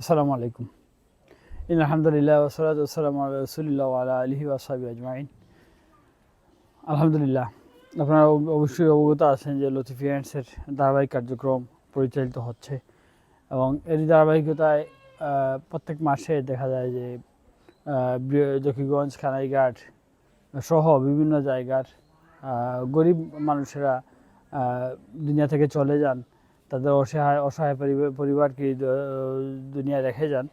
আসসালামু আলাইকুম। ইন আলহামদুলিল্লাহ ওসলাত ওসালাম রসুলিল্লাহ আলা আলহি ওয়াসাবি আজমাইন। আলহামদুলিল্লাহ, আপনারা অবশ্যই অবগত আছেন যে লতিফিয়ান্সের ধারাবাহিক কার্যক্রম পরিচালিত হচ্ছে এবং এর ধারাবাহিকতায় প্রত্যেক মাসে দেখা যায় যে জকিগঞ্জ খানাইঘাট সহ বিভিন্ন জায়গার গরিব মানুষেরা দুনিয়া থেকে চলে যান। তাদের অসহায় অসহায় পরিবার- পরিবারকে দুনিয়া রেখে যান।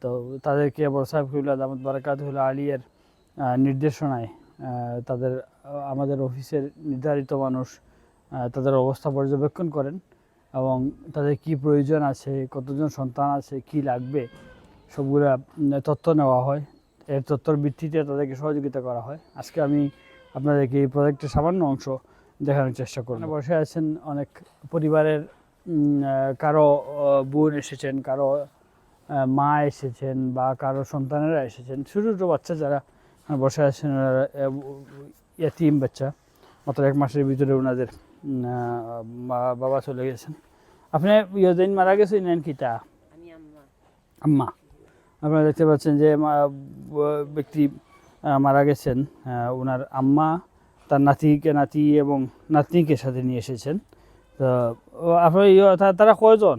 তো তাদেরকে বরসাহেব কিবুল্লাহ দামদ বারাকাতুল্লাহ আলিয়ার নির্দেশনায় তাদের, আমাদের অফিসের নির্ধারিত মানুষ তাদের অবস্থা পর্যবেক্ষণ করেন এবং তাদের কি প্রয়োজন আছে, কতজন সন্তান আছে, কি লাগবে, সবগুলা তথ্য নেওয়া হয়। এর তথ্যর ভিত্তিতে তাদেরকে সহযোগিতা করা হয়। আজকে আমি আপনাদেরকে এই প্রজেক্টের সামান্য অংশ দেখানোর চেষ্টা করব। বসে আছেন অনেক পরিবারের কারও বোন এসেছেন কারও মা এসেছেন বা কারও সন্তানেরা এসেছেন। ছোটো ছোটো বাচ্চা যারা বসে আছেন ইয়াতিম বাচ্চা মাত্র এক মাসের ভিতরে ওনাদের বাবা চলে গেছেন। আপনি ইয়দিন মারা গেছেন নেন কিতা আমি আম্মা। আম্মা। আপনারা দেখতে পাচ্ছেন যে মা- ব্যক্তি মারা গেছেন ওনার আম্মা তার নাতিকে, নাতি এবং নাতনিকে সাথে নিয়ে এসেছেন। আপনার তারা কয়জন?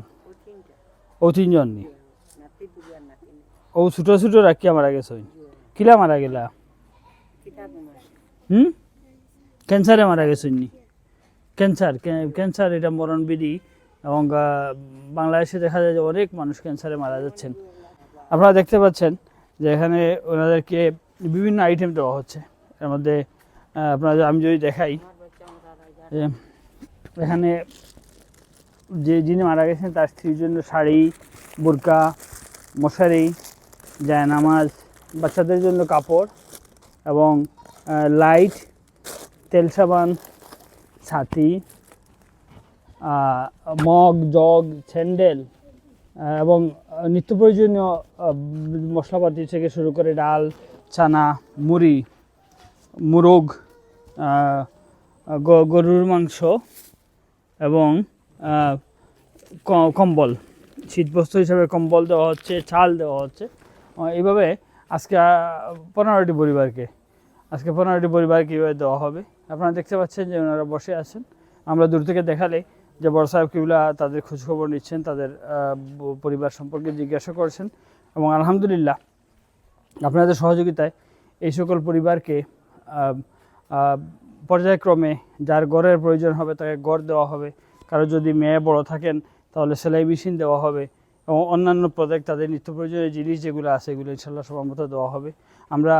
ও তিনজন নি। ও ছোটো ছোটো রাখিয়া মারা গেছে কিলা মারা গেলা? হুম? ক্যান্সারে মারা গেছেন নি। ক্যান্সার ক্যান্সার এটা মরণবিধি এবং বাংলাদেশে দেখা যায় যে অনেক মানুষ ক্যান্সারে মারা যাচ্ছেন। আপনারা দেখতে পাচ্ছেন যে এখানে ওনাদেরকে বিভিন্ন আইটেম দেওয়া হচ্ছে। এর মধ্যে আপনারা আমি যদি দেখাই এখানে যে যিনি মারা গেছেন, তার স্ত্রীর জন্য শাড়ি, বোরকা, মশারি জায়নামাজ বাচ্চাদের জন্য কাপড় এবং লাইট, তেল সাবান, ছাতি মগ, জগ, স্যান্ডেল এবং নিত্য প্রয়োজনীয় মশলাপাতি থেকে শুরু করে ডাল চানা মুড়ি মুরগ গরুর মাংস এবং কম্বল। শীতবস্ত্র হিসাবে কম্বল দেওয়া হচ্ছে, চাল দেওয়া হচ্ছে। এইভাবে আজকে পনেরোটি পরিবারকে, আজকে পনেরোটি পরিবার কীভাবে দেওয়া হবে। আপনারা দেখতে পাচ্ছেন যে ওনারা বসে আছেন। আমরা দূর থেকে দেখালে যে বড় সাহেব কিবলা তাদের খোঁজখবর নিচ্ছেন, তাদের পরিবার সম্পর্কে জিজ্ঞাসা করছেন এবং আলহামদুলিল্লাহ আপনাদের সহযোগিতায় এই সকল পরিবারকে পর্যায়ক্রমে যার গড়ের প্রয়োজন হবে তাকে গড় দেওয়া হবে। কারও যদি মেয়ে বড় থাকেন, তাহলে সেলাই মেশিন দেওয়া হবে এবং অন্যান্য প্রজেক্ট তাদের নিত্য প্রয়োজনীয় জিনিস যেগুলো আছে, এগুলো ইনশাল্লাহ সবার মতো দেওয়া হবে। আমরা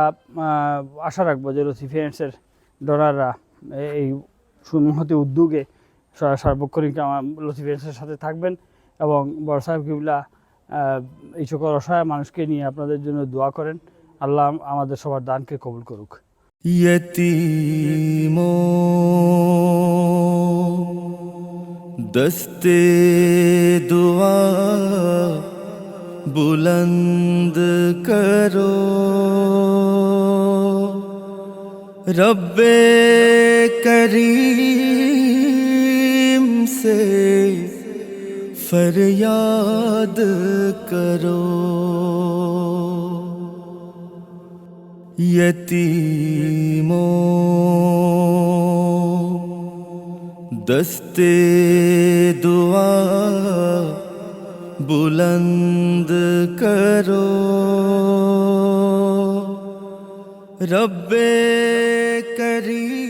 আশা রাখব যে লতিফিয়েন্সের ডলাররা এই সুমহতি উদ্যোগে সার্বক্ষণিক আমার লতিফিয়েন্সের সাথে থাকবেন এবং বড় সাহেব কিবলা এই সকল অসহায় মানুষকে নিয়ে আপনাদের জন্য দোয়া করেন। আল্লাহ আমাদের সবার দানকে কবুল করুক। یتیمو دستے دعا بلند کرو۔ رب کریم سے فریاد کرو۔ یتیمو دستے دعا بلند کرو رب کریم